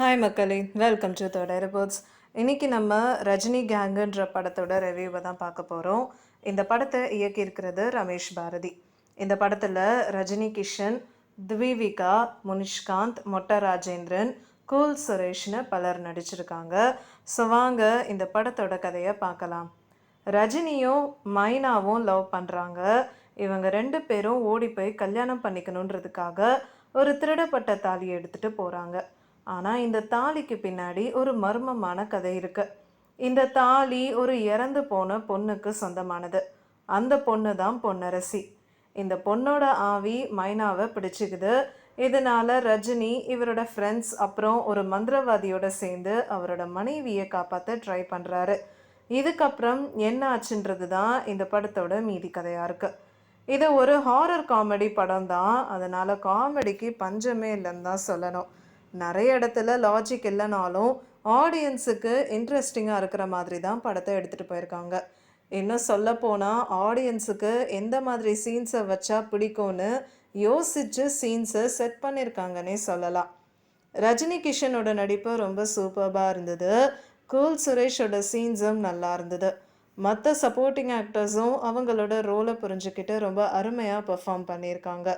Hi மக்களே. Welcome to தோட reports இன்னைக்கு நம்ம ரஜினி கேங்குன்ற படத்தோட ரிவ்யூவை தான் பார்க்க போகிறோம் இந்த படத்தை இயக்கியிருக்கிறது ரமேஷ் பாரதி. இந்த படத்தில் ரஜினி கிஷன் த்விவிகா முனிஷ்காந்த் மொட்ட ராஜேந்திரன் கூல் சுரேஷ்னு பலர் நடிச்சிருக்காங்க. ஸோ வாங்க இந்த படத்தோட கதையை பார்க்கலாம். ரஜினியும் மைனாவும் லவ் பண்ணுறாங்க இவங்க ரெண்டு பேரும் ஓடி போய் கல்யாணம் பண்ணிக்கணுன்றதுக்காக ஒரு திருடப்பட்ட தாலியை எடுத்துகிட்டு போகிறாங்க ஆனால் இந்த தாலிக்கு பின்னாடி ஒரு மர்மமான கதை இருக்கு. இந்த தாலி ஒரு இறந்து போன பொண்ணுக்கு சொந்தமானது. அந்த பொண்ணு தான் பொன்னரசி. இந்த பொண்ணோட ஆவி மைனாவை பிடிச்சிக்குது. இதனால ரஜினி இவரோட ஃப்ரெண்ட்ஸ் அப்புறம் ஒரு மந்திரவாதியோட சேர்ந்து அவரோட மனைவியை காப்பாற்ற ட்ரை பண்ணுறாரு இதுக்கப்புறம் என்ன ஆச்சுன்றது தான் இந்த படத்தோட மீதி கதையாக இருக்குது இது ஒரு ஹாரர் காமெடி படம் தான். அதனால் காமெடிக்கு பஞ்சமே இல்லைன்னு தான் சொல்லணும். நிறைய இடத்துல லாஜிக் இல்லைனாலும் ஆடியன்ஸுக்கு இன்ட்ரெஸ்டிங்காக இருக்கிற மாதிரி தான் படத்தை எடுத்துகிட்டு போயிருக்காங்க. இன்னும் சொல்ல போனால் ஆடியன்ஸுக்கு எந்த மாதிரி சீன்ஸை வச்சா பிடிக்கும்னு யோசித்து சீன்ஸை செட் பண்ணியிருக்காங்கன்னே சொல்லலாம். ரஜினி கிஷனோட நடிப்பு ரொம்ப சூப்பர்பாக இருந்தது. கூல் சுரேஷோட சீன்ஸும் நல்லா இருந்தது. மற்ற சப்போர்ட்டிங் ஆக்டர்ஸும் அவங்களோட ரோலை புரிஞ்சுக்கிட்டு ரொம்ப அருமையாக பெர்ஃபார்ம் பண்ணியிருக்காங்க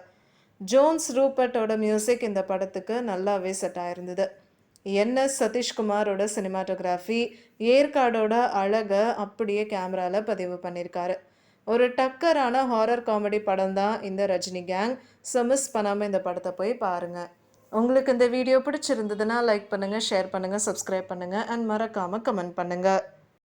ஜோன்ஸ் ரூபர்ட்டோட மியூசிக் இந்த படத்துக்கு நல்லாவே செட் ஆயிருந்தது. என்எஸ் சதீஷ்குமாரோட சினிமாட்டோகிராஃபி ஏற்காடோட அழகை அப்படியே கேமராவில் பதிவு பண்ணியிருக்காரு ஒரு டக்கரான ஹாரர் காமெடி படம் தான் இந்த ரஜினி கேங் ஸோ மிஸ் பண்ணாமல் இந்த படத்தை போய் பாருங்கள் உங்களுக்கு இந்த வீடியோ பிடிச்சிருந்ததுன்னா லைக் பண்ணுங்கள் ஷேர் பண்ணுங்கள் சப்ஸ்கிரைப் பண்ணுங்கள் அண்ட் மறக்காமல் கமெண்ட் பண்ணுங்கள்